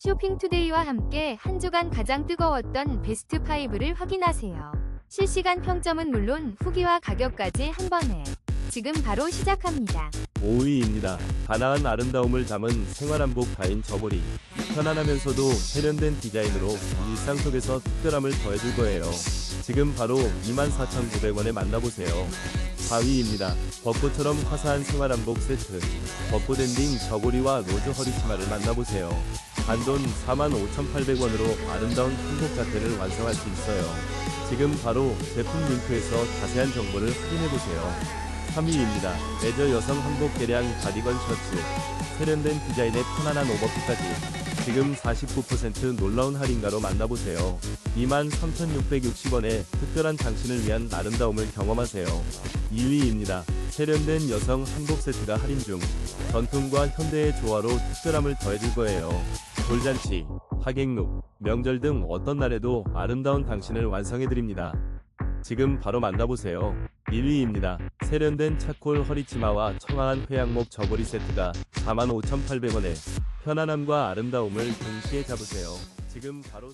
쇼핑투데이와 함께 한 주간 가장 뜨거웠던 베스트 5를 확인하세요. 실시간 평점은 물론 후기와 가격까지 한 번에 지금 바로 시작합니다. 5위입니다. 가나한 아름다움을 담은 생활한복 가인 저고리. 편안하면서도 세련된 디자인으로 일상 속에서 특별함을 더해줄 거예요. 지금 바로 24,900원에 만나보세요. 4위입니다. 벚꽃처럼 화사한 생활한복 세트. 벚꽃 엔딩 저고리와 로즈 허리치마를 만나보세요. 단돈 45,800원으로 아름다운 한복 자태를 완성할 수 있어요. 지금 바로 제품 링크에서 자세한 정보를 확인해보세요. 3위입니다. 레저 여성 한복 개량 가디건 셔츠. 세련된 디자인의 편안한 오버핏까지. 지금 49% 놀라운 할인가로 만나보세요. 23,660원에 특별한 당신을 위한 아름다움을 경험하세요. 2위입니다. 세련된 여성 한복 세트가 할인 중. 전통과 현대의 조화로 특별함을 더해줄 거예요. 돌잔치, 하객룩, 명절 등 어떤 날에도 아름다운 당신을 완성해드립니다. 지금 바로 만나보세요. 1위입니다. 세련된 차콜 허리치마와 청아한 회양목 저고리 세트가 45,800원에 편안함과 아름다움을 동시에 잡으세요. 지금 바로